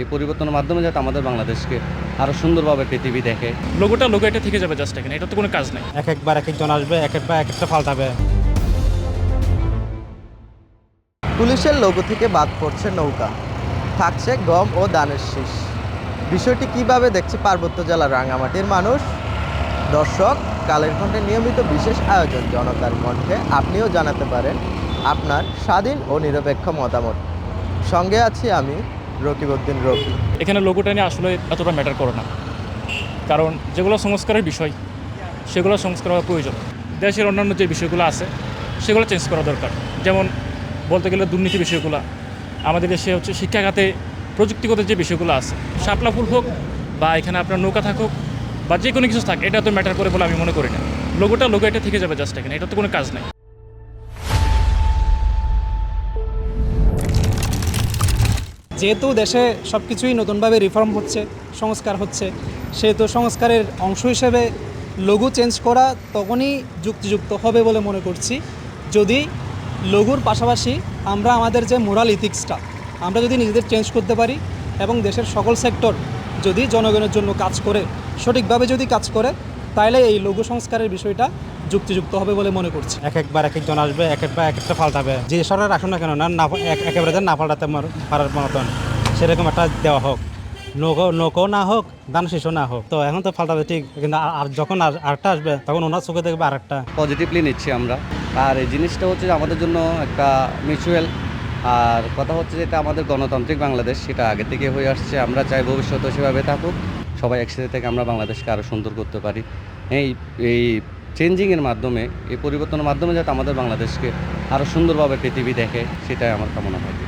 এই পরিবর্তনের মাধ্যমে যাতে আমাদের বাংলাদেশকে আরও সুন্দরভাবে পৃথিবী দেখে। লোগোটা লোগো এটা থেকে যাবে জাস্ট এখানে এটা তো কোনো কাজ নাই। এক একবার এক একজন আসবে এক একবার এক একটা পাল্টাবে। পুলিশের লোগো থেকে বাদ পড়ছে নৌকা। থাকছে গম ও দানের শীষ। বিষয়টি কীভাবে দেখছে পার্বত্য জেলার রাঙামাটির মানুষ? দর্শক কালের কণ্ঠে নিয়মিত বিশেষ আয়োজন জনতার কণ্ঠে আপনিও জানাতে পারেন আপনার স্বাধীন ও নিরপেক্ষ মতামত। সঙ্গে আছি আমি রকিবউদ্দিন রকি এখানে লোগোটা নিয়ে আসলে এতটা ম্যাটার করে না। কারণ যেগুলো সংস্কারের বিষয়, সেগুলো সংস্কার হওয়া প্রয়োজন। দেশের অন্যান্য যে বিষয়গুলো আছে, সেগুলো চেঞ্জ করা দরকার। যেমন বলতে গেলে দুর্নীতি বিষয়গুলো। আমাদের দেশে হচ্ছে শিক্ষা খাতে প্রযুক্তিগত যে বিষয়গুলো আছে, শাপলা ফুল হোক বা এখানে আপনার নৌকা থাকুক বা যে কোনো কিছু থাক, এটা তো ম্যাটার করে বলে আমি মনে করি না। লোগোটা লোগো এটা থেকে যাবে জাস্ট এখানে, এটা তো কোনো কাজ নাই। যেহেতু দেশে সব কিছুই নতুনভাবে রিফর্ম হচ্ছে, সংস্কার হচ্ছে, সেহেতু সংস্কারের অংশ হিসেবে লঘু চেঞ্জ করা তখনই যুক্তিযুক্ত হবে বলে মনে করছি। যদি লঘুর পাশাপাশি আমরা আমাদের যে মোরাল ইথিক্সটা আমরা যদি নিজেদের চেঞ্জ করতে পারি এবং দেশের সকল সেক্টর যদি জনগণের জন্য কাজ করে, সঠিকভাবে যদি কাজ করে তাহলে এই লঘু সংস্কারের বিষয়টা যুক্তিযুক্ত হবে বলে মনে করছি। এক একবার এক একজন আসবে এক একবার এক একটা পাল্টাবে। যে সরকার আসুন না কেন না না এক- একেবারে যেন না পাল্টাতে পারার মতন। সেরকম একটা দেওয়া হোক। নৌকো নৌকো না হোক দান শিশু না হোক। তো এখন তো পাল্টাবে ঠিক কিন্তু আর- যখন আর আরেকটা আসবে তখন ওনার চোখে দেখবে আরেকটা। পজিটিভলি নিচ্ছি আমরা। আর এই জিনিসটা হচ্ছে আমাদের জন্য একটা মিউচুয়াল আর কথা হচ্ছে যেটা আমাদের গণতান্ত্রিক বাংলাদেশ সেটা আগে থেকে হয়ে আসছে। আমরা চাই ভবিষ্যতে সেভাবে থাকুক। সবাই একসাথে থেকে আমরা বাংলাদেশকে আরও সুন্দর করতে পারি। এই এই চেঞ্জিংয়ের মাধ্যমে, এই পরিবর্তনের মাধ্যমে যাতে আমাদের বাংলাদেশকে আরও সুন্দরভাবে পৃথিবী দেখে, সেটাই আমার কামনা থাকে